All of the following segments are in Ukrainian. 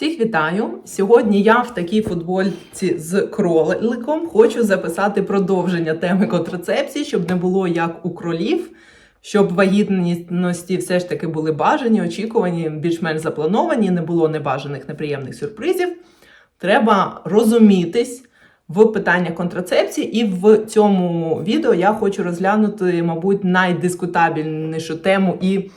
Всіх вітаю! Сьогодні я в такій футбольці з кроликом хочу записати продовження теми контрацепції, щоб не було як у кролів, щоб вагітності все ж таки були бажані, очікувані, більш-менш заплановані, не було небажаних неприємних сюрпризів. Треба розумітись в питаннях контрацепції, і в цьому відео я хочу розглянути, мабуть, найдискутабельнішу тему і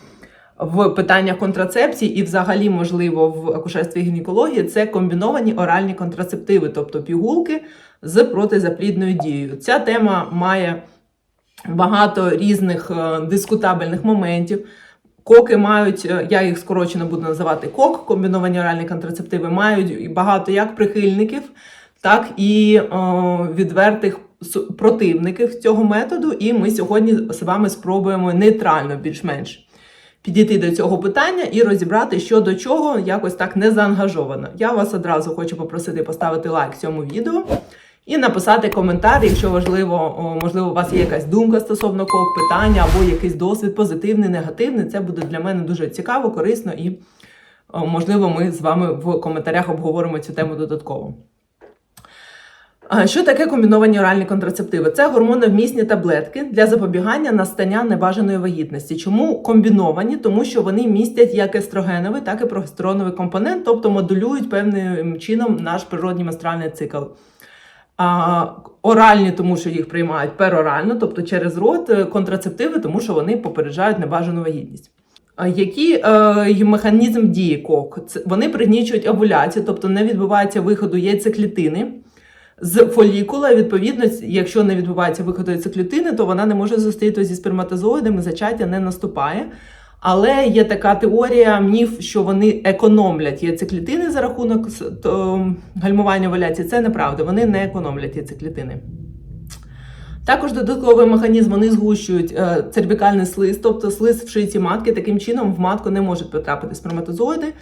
в питаннях контрацепції, і взагалі, можливо, в акушерстві і гінекології це комбіновані оральні контрацептиви, тобто пігулки з протизаплідною дією. Ця тема має багато різних е, дискутабельних моментів. Коки мають, е, я їх скорочено буду називати кок, комбіновані оральні контрацептиви, мають багато як прихильників, так і е, відвертих противників цього методу. І ми сьогодні з вами спробуємо нейтрально більш-менш підійти до цього питання і розібрати, що до чого якось так не заангажовано. Я вас одразу хочу попросити поставити лайк цьому відео і написати коментар, якщо важливо, можливо, у вас є якась думка стосовно кого питання або якийсь досвід позитивний, негативний. Це буде для мене дуже цікаво, корисно і можливо, ми з вами в коментарях обговоримо цю тему додатково. Що таке комбіновані оральні контрацептиви? Це гормоновмісні таблетки для запобігання настання небажаної вагітності. Чому комбіновані? Тому що вони містять як естрогеновий, так і прогестероновий компонент, тобто модулюють певним чином наш природній менструальний цикл. А, оральні, тому що їх приймають перорально, тобто через рот, е, контрацептиви, тому що вони попереджають небажану вагітність. Який е, механізм дії КОК? Це, вони пригнічують овуляцію, тобто не відбувається виходу яйцеклітини з фолікула. Відповідно, якщо не відбувається виходу яйцеклітини, то вона не може зустріти зі сперматозоїдами, зачаття не наступає. Але є така теорія, міф, що вони економлять яйцеклітини за рахунок гальмування овуляції. Це неправда, вони не економлять яйцеклітини. Також додатковий механізм вони згущують е, цервікальний слиз, тобто слиз в шийці матки. Таким чином в матку не можуть потрапити сперматозоїди,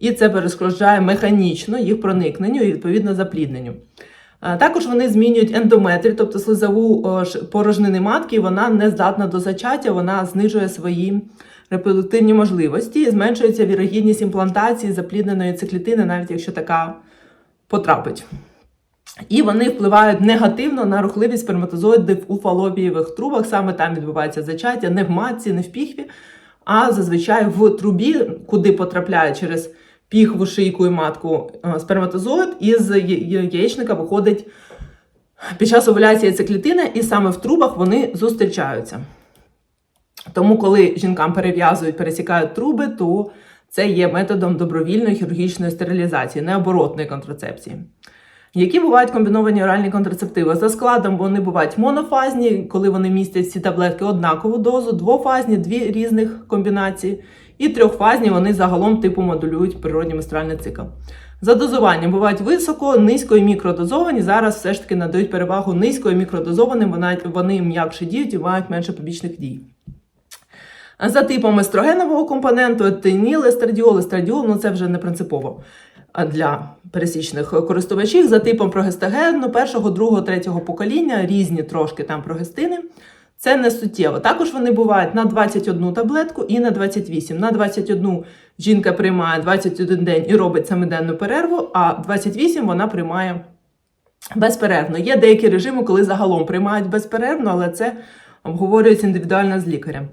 і це перешкоджає механічно їх проникненню і відповідно заплідненню. Також вони змінюють ендометрі, тобто слизову порожнини матки, вона не здатна до зачаття, вона знижує свої репродуктивні можливості зменшується вірогідність імплантації заплідненої циклітини, навіть якщо така потрапить. І вони впливають негативно на рухливість сперматозоїдів у фалопієвих трубах. Саме там відбувається зачаття, не в матці, не в піхві, а зазвичай в трубі, куди потрапляє через піхву, шийку і матку е, сперматозоїд, і з яєчника виходить під час овуляції яйцеклітина, і саме в трубах вони зустрічаються. Тому, коли жінкам перев'язують, пересікають труби, то це є методом добровільної хірургічної стерилізації, необоротної контрацепції. Які бувають комбіновані оральні контрацептиви? За складом вони бувають монофазні, коли вони містять ці таблетки однакову дозу, двофазні, дві різних комбінації, і трьохфазні вони загалом типу модулюють природній менструальний цикл. За дозуванням бувають високо, низько і мікродозовані. Зараз все ж таки надають перевагу низько і мікродозованим, вони, вони м'якше діють і мають менше побічних дій. За типом естрогенового компоненту, етиніл, естрадіол, естрадіол, ну це вже не принципово для пересічних користувачів. За типом прогестагену першого, другого, третього покоління, різні трошки там прогестини. Це не суттєво. Також вони бувають на 21 таблетку і на 28. На 21 жінка приймає 21 день і робить семиденну перерву, а 28 вона приймає безперервно. Є деякі режими, коли загалом приймають безперервно, але це обговорюється індивідуально з лікарем.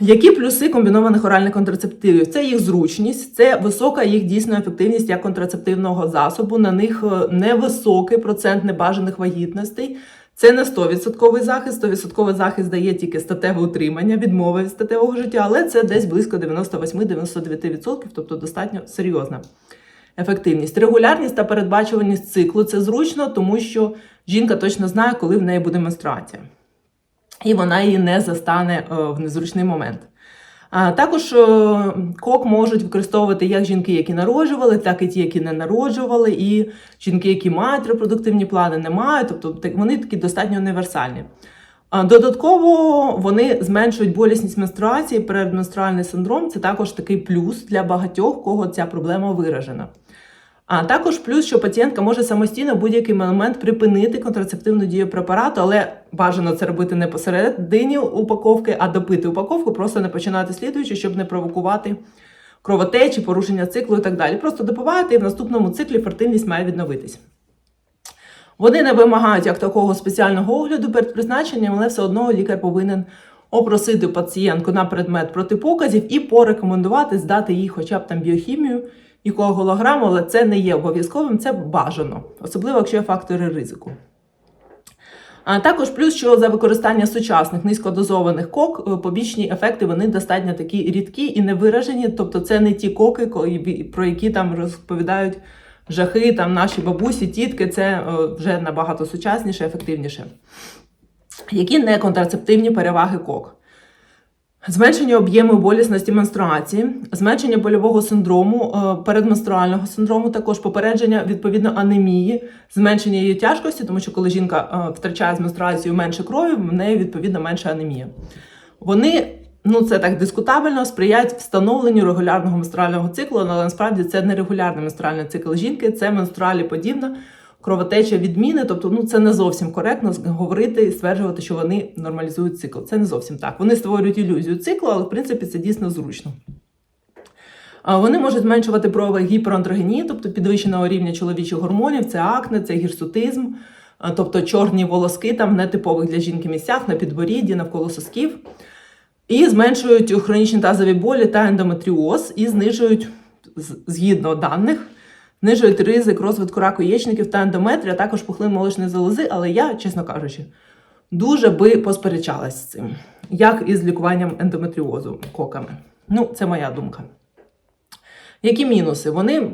Які плюси комбінованих оральних контрацептивів? Це їх зручність, це висока їх дійсно ефективність як контрацептивного засобу. На них е, невисокий процент небажаних вагітностей. Це не 100% захист. 100% захист дає тільки статеве утримання, відмови від статевого життя, але це десь близько 98-99%, тобто достатньо серйозна ефективність. Регулярність та передбачуваність циклу це зручно, тому що жінка точно знає, коли в неї буде менструація і вона її не застане е, в незручний момент. А також е, кок можуть використовувати як жінки, які народжували, так і ті, які не народжували, і жінки, які мають репродуктивні плани, не мають, тобто вони такі достатньо універсальні. Додатково вони зменшують болісність менструації, передменструальний синдром це також такий плюс для багатьох, кого ця проблема виражена. А також плюс, що пацієнтка може самостійно в будь-який момент припинити контрацептивну дію препарату, але бажано це робити не посередині упаковки, а допити упаковку, просто не починати слідуючи, щоб не провокувати кровотечі, порушення циклу і так далі. Просто допиваєте, і в наступному циклі фертильність має відновитись. Вони не вимагають як такого спеціального огляду перед призначенням, але все одно лікар повинен опросити пацієнтку на предмет протипоказів і порекомендувати здати їй хоча б там біохімію і коагулограму, але це не є обов'язковим, це бажано, особливо якщо є фактори ризику. А також плюс, що за використання сучасних низькодозованих кок е, побічні ефекти вони достатньо такі рідкі і невиражені. Тобто це не ті коки, про які там розповідають жахи, там наші бабусі, тітки, це е, вже набагато сучасніше, ефективніше. Які не контрацептивні переваги кок? Зменшення об'єму болісності менструації, зменшення больового синдрому, е, передменструального синдрому, також попередження відповідно анемії, зменшення її тяжкості, тому що коли жінка е, втрачає з менструацією менше крові, в неї відповідно менша анемія. Вони, ну це так дискутабельно, сприяють встановленню регулярного менструального циклу, але насправді це не регулярний менструальний цикл жінки, це менструалі подібна кровотеча відміни. Тобто, ну це не зовсім коректно говорити і стверджувати, що вони нормалізують цикл. Це не зовсім так. Вони створюють ілюзію циклу, але в принципі це дійсно зручно. Вони можуть зменшувати прояви гіперандрогенії, тобто підвищеного рівня чоловічих гормонів, це акне, це гірсутизм, тобто чорні волоски там в нетипових для жінки місцях, на підборідді, навколо сосків. І зменшують хронічні тазові болі та ендометріоз, і знижують, згідно даних, знижують ризик розвитку раку яєчників та ендометрія, а також пухлин молочної залози. Але я, чесно кажучи, дуже би посперечалась з цим, як із лікуванням ендометріозу коками. Ну, це моя думка. Які мінуси? Вони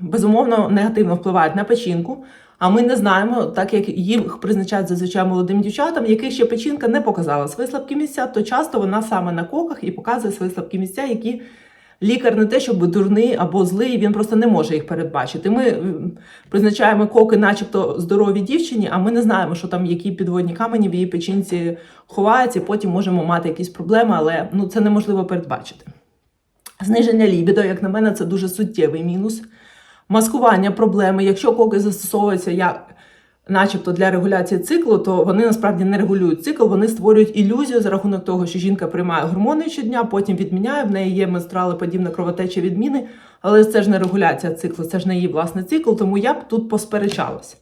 безумовно негативно впливають на печінку, а ми не знаємо, так як їх призначають зазвичай молодим дівчатам, яких ще печінка не показала свої слабкі місця, то часто вона саме на коках і показує свої слабкі місця, які лікар не те, щоб дурний або злий, він просто не може їх передбачити. Ми призначаємо коки, начебто здоровій дівчині, а ми не знаємо, що там які підводні камені в її печінці ховаються, потім можемо мати якісь проблеми, але ну це неможливо передбачити. Зниження лібідо, як на мене, це дуже суттєвий мінус. Маскування проблеми. Якщо коки застосовуються як начебто для регуляції циклу, то вони насправді не регулюють цикл, вони створюють ілюзію за рахунок того, що жінка приймає гормони щодня, потім відміняє, в неї є менструали подібна кровотеча відміни, але це ж не регуляція циклу, це ж не її власний цикл, тому я б тут посперечалась.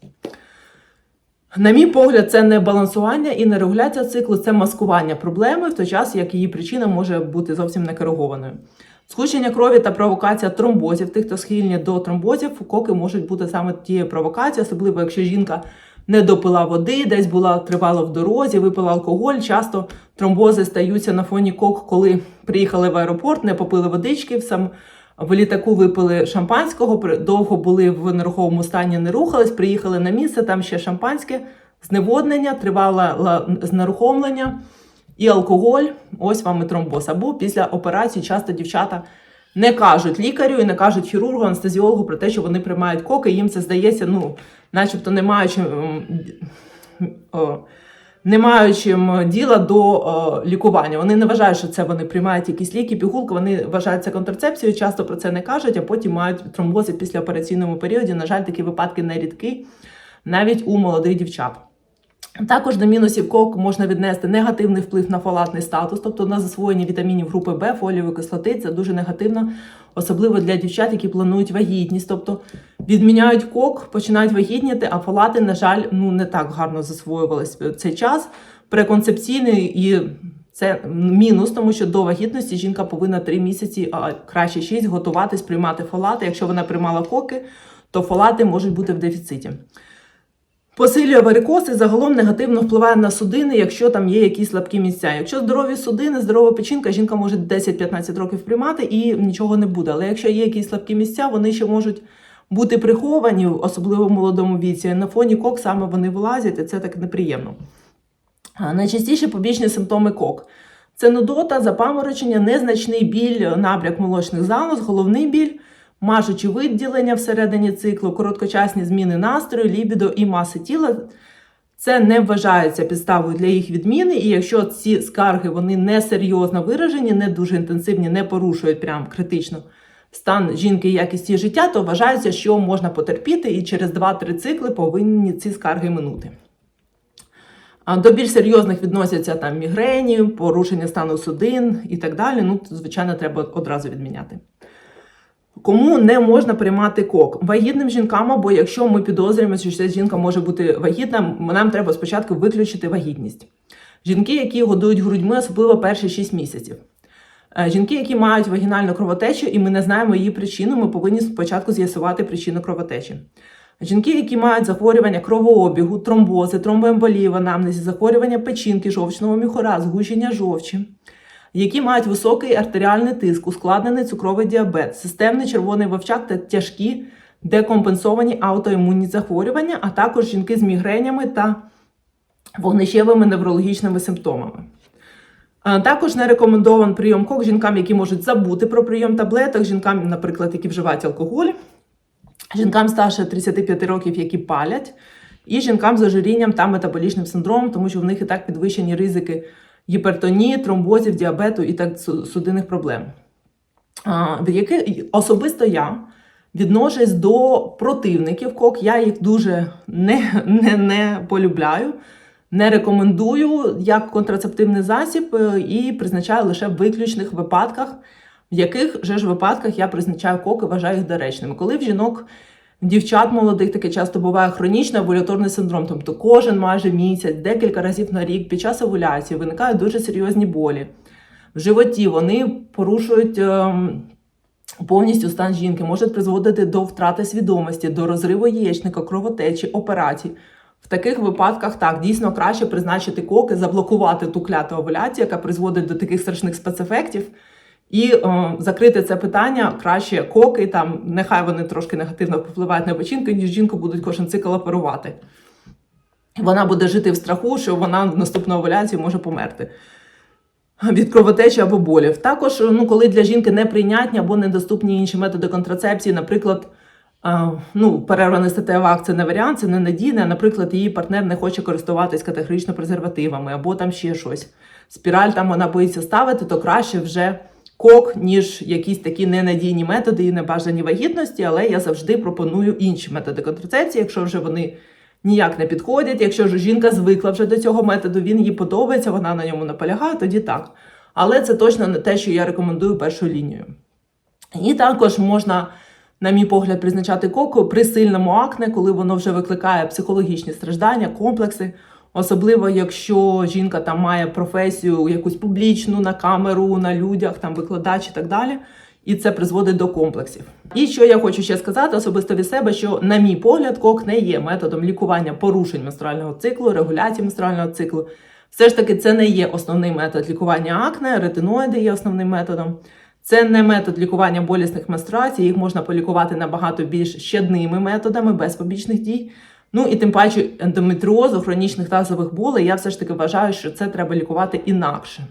На мій погляд, це не балансування і не регуляція циклу, це маскування проблеми в той час, як її причина може бути зовсім не коригованою. Згущення крові та провокація тромбозів, тих, хто схильні до тромбозів, коки можуть бути саме тією провокацією, особливо якщо жінка не допила води, десь була тривало в дорозі, випила алкоголь. Часто тромбози стаються на фоні кок, коли приїхали в аеропорт, не попили водички, сам в літаку випили шампанського, довго були в нерухомому стані, не рухались, приїхали на місце, там ще шампанське, зневоднення, тривале ла- знерухомлення і алкоголь. Ось вам і тромбоз. Або після операції часто дівчата не кажуть лікарю і не кажуть хірургу, анестезіологу про те, що вони приймають коки. Їм це здається, ну, начебто не маючи. не маючи діла до е, лікування. Вони не вважають, що це вони приймають якісь ліки, пігулки, вони вважають це контрацепцією, часто про це не кажуть, а потім мають тромбози після операційному періоді. На жаль, такі випадки не рідкі, навіть у молодих дівчат. Також до мінусів кок можна віднести негативний вплив на фолатний статус, тобто на засвоєння вітамінів групи Б, фолієвої кислоти. Це дуже негативно, особливо для дівчат, які планують вагітність. Тобто відміняють кок, починають вагітніти, а фолати, на жаль, ну не так гарно засвоювались в цей час. Преконцепційний і це мінус, тому що до вагітності жінка повинна 3 місяці, а краще 6, готуватись приймати фолати. Якщо вона приймала коки, то фолати можуть бути в дефіциті. Посилює варикоз і загалом негативно впливає на судини, якщо там є якісь слабкі місця. Якщо здорові судини, здорова печінка, жінка може 10-15 років приймати і нічого не буде. Але якщо є якісь слабкі місця, вони ще можуть бути приховані, особливо в молодому віці. На фоні кок саме вони вилазять, і це так неприємно. А Найчастіші побічні симптоми кок. Це нудота, запаморочення, незначний біль, набряк молочних залоз, головний біль, мажучі виділення всередині циклу, короткочасні зміни настрою, лібідо і маси тіла. Це не вважається підставою для їх відміни, і якщо ці скарги вони не серйозно виражені, не дуже інтенсивні, не порушують прям критично стан жінки і якість її життя, то вважається, що можна потерпіти, і через 2-3 цикли повинні ці скарги минути. До більш серйозних відносяться там мігрені, порушення стану судин і так далі. Ну, звичайно, треба одразу відміняти. Кому не можна приймати кок? Вагітним жінкам, або якщо ми підозрюємо, що ця жінка може бути вагітна, нам треба спочатку виключити вагітність. Жінки, які годують грудьми, особливо перші 6 місяців. Е, Жінки, які мають вагінальну кровотечу, і ми не знаємо її причину, ми повинні спочатку з'ясувати причину кровотечі. Жінки, які мають захворювання кровообігу, тромбози, тромбоемболії анамнезі, захворювання печінки, жовчного міхора, згущення жовчі, які мають високий артеріальний тиск, ускладнений цукровий діабет, системний червоний вовчак та тяжкі декомпенсовані аутоімунні захворювання, а також жінки з мігренями та вогнищевими неврологічними симптомами. Також не рекомендований прийом кок жінкам, які можуть забути про прийом таблеток, жінкам, наприклад, які вживають алкоголь, жінкам старше 35 років, які палять, і жінкам з ожирінням та метаболічним синдромом, тому що в них і так підвищені ризики гіпертонії, тромбозів, діабету і так судинних проблем. А, в яких особисто я відношусь до противників кок. Я їх дуже не, не, не полюбляю, не рекомендую як контрацептивний засіб е, і призначаю лише в виключних випадках, в яких же ж випадках я призначаю кок і вважаю їх доречними. Коли в жінок, дівчат молодих таке часто буває хронічний овуляторний синдром, тобто кожен майже місяць, декілька разів на рік під час овуляції виникають дуже серйозні болі. В животі вони порушують ем, повністю стан жінки, можуть призводити до втрати свідомості, до розриву яєчника, кровотечі, операцій. В таких випадках так дійсно краще призначити коки, заблокувати ту кляту овуляцію, яка призводить до таких страшних спецефектів, і е, закрити це питання краще коки, там нехай вони трошки негативно впливають на печінку, ніж жінку будуть кожен цикл оперувати. Вона буде жити в страху, що вона в наступну овуляцію може померти від кровотечі або болів. Також, ну, коли для жінки неприйнятні або недоступні інші методи контрацепції, наприклад, а, ну, перерваний статева акт – це не варіант, це не надійне. Наприклад, її партнер не хоче користуватись категорично презервативами, або там ще щось. Спіраль там вона боїться ставити, то краще вже кок, ніж якісь такі ненадійні методи і небажані вагітності, але я завжди пропоную інші методи контрацепції, якщо вже вони ніяк не підходять. Якщо ж жінка звикла вже до цього методу, він їй подобається, вона на ньому наполягає, тоді так. Але це точно не те, що я рекомендую першою лінією. І також можна, на мій погляд, призначати коку при сильному акне, коли воно вже викликає психологічні страждання, комплекси. Особливо, якщо жінка там має професію якусь публічну на камеру, на людях, там викладач і так далі. І це призводить до комплексів. І що я хочу ще сказати особисто від себе, що, на мій погляд, кок не є методом лікування порушень менструального циклу, регуляції менструального циклу. Все ж таки, це не є основний метод лікування акне, ретиноїди є основним методом. Це не метод лікування болісних менструацій, їх можна полікувати набагато більш щадними методами, без побічних дій. Ну і тим паче ендометріозу, хронічних тазових болей, я все ж таки вважаю, що це треба лікувати інакше.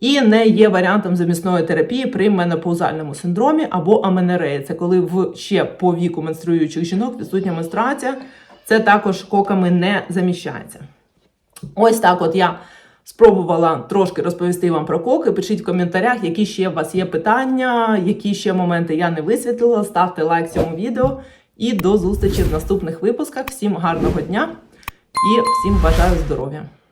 І не є варіантом замісної терапії при менопаузальному синдромі або аменореї. Це коли в ще по віку менструючих жінок відсутня менструація. Це також коками не заміщається. Ось так от я спробувала трошки розповісти вам про коки. Пишіть в коментарях, які ще у вас є питання, які ще моменти я не висвітлила. Ставте лайк цьому відео. І до зустрічі в наступних випусках. Всім гарного дня і всім бажаю здоров'я!